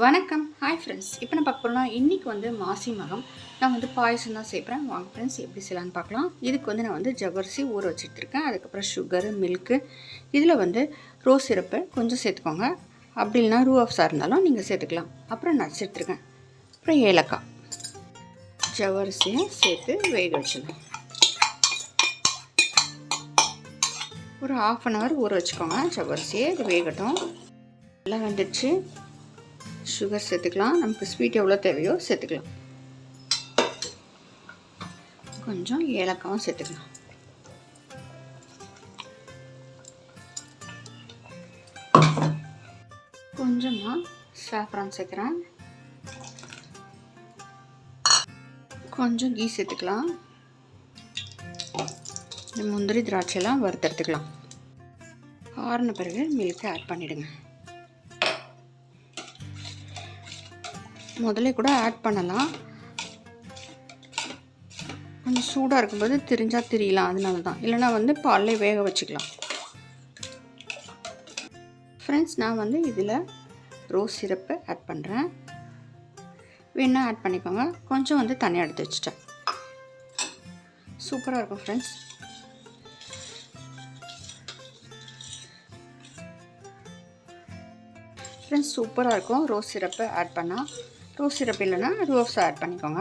வணக்கம். Hi friends இப்போ நான் பார்க்க போகிறோம்னா இன்றைக்கி வந்து மாசி மகம் நான் வந்து பாயசம் தான் சேர்ப்பேன் வாங்க ஃப்ரெண்ட்ஸ் எப்படி செய்யலான்னு பார்க்கலாம். இதுக்கு வந்து நான் வந்து ஜவ்வரிசி ஊற வச்சுருக்கேன் அதுக்கப்புறம் சுகரு மில்க்கு இதில் வந்து ரோஸ் சிரப்பு கொஞ்சம் சேர்த்துக்கோங்க. அப்படி இல்லைனா ரூ ஆஃப்ஸாக இருந்தாலும் நீங்கள் சேர்த்துக்கலாம். அப்புறம் நான் எடுத்துருக்கேன். அப்புறம் ஏலக்காய். ஜவ்வரிசியும் சேர்த்து வேக வச்சிடலாம். ஒரு ஆஃப் அன் ஹவர் ஊற வச்சுக்கோங்க. ஜவ்வரிசியை இது வேகட்டும். நல்லா வந்துடுச்சு. சுகர் சேர்த்துக்கலாம். நமக்கு ஸ்வீட் எவ்வளோ தேவையோ சேர்த்துக்கலாம். கொஞ்சம் ஏலக்காவும் சேர்த்துக்கலாம். கொஞ்சமாக சாஃப்ரான் சேர்க்குறேன். கொஞ்சம் கீ சேர்த்துக்கலாம். இந்த முந்திரி திராட்சையெல்லாம் வறுத்தெடுத்துக்கலாம். ஆறின பிறகு மில்கை ஆட் பண்ணிவிடுங்க முதல்ல கூட ஆட் பண்ணலாம். கொஞ்சம் சூடாக இருக்கும்போது திரிஞ்சால் திரியலாம் அதனால தான் இல்லைனா வந்து பால்லே வேக வச்சுக்கலாம். ஃப்ரெண்ட்ஸ் நான் வந்து இதில் ரோஸ் சிரப்பு ஆட் பண்ணுறேன் வேணால் ஆட் பண்ணிக்கோங்க. கொஞ்சம் வந்து தனியாக எடுத்து வச்சுட்டேன். சூப்பராக இருக்கும் ஃப்ரெண்ட்ஸ் ஃப்ரெண்ட்ஸ் சூப்பராக இருக்கும். ரோஸ் சிரப்பு ஆட் பண்ணால் டூ சிரப் இல்லைன்னா ரோஸ் ஆட் பண்ணிக்கோங்க.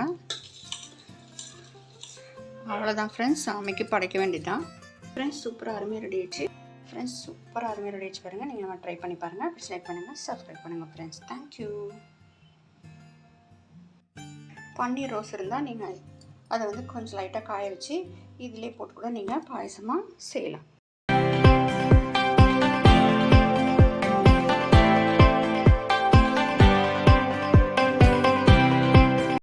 அவ்வளோதான் ஃப்ரெண்ட்ஸ் சாமிக்கு படைக்க வேண்டியதுதான். ஃப்ரெண்ட்ஸ் சூப்பராக அருமையாக ரெடி ஆயிடுச்சு. ஃப்ரெண்ட்ஸ் சூப்பராக அருமையாக ரெடி ஆயிடுச்சு பாருங்கள் நீங்கள் நம்ம ட்ரை பண்ணி பாருங்கள் அப்படி லைக் பண்ணுங்கள் சப்ஸ்கிரைப் பண்ணுங்கள் ஃப்ரெண்ட்ஸ் தேங்க்யூ பன்னீர் ரோஸ் இருந்தால் நீங்கள் அதை வந்து கொஞ்சம் லைட்டாக காய வச்சு இதிலே போட்டு கூட நீங்கள் பாயசமாக செய்யலாம்.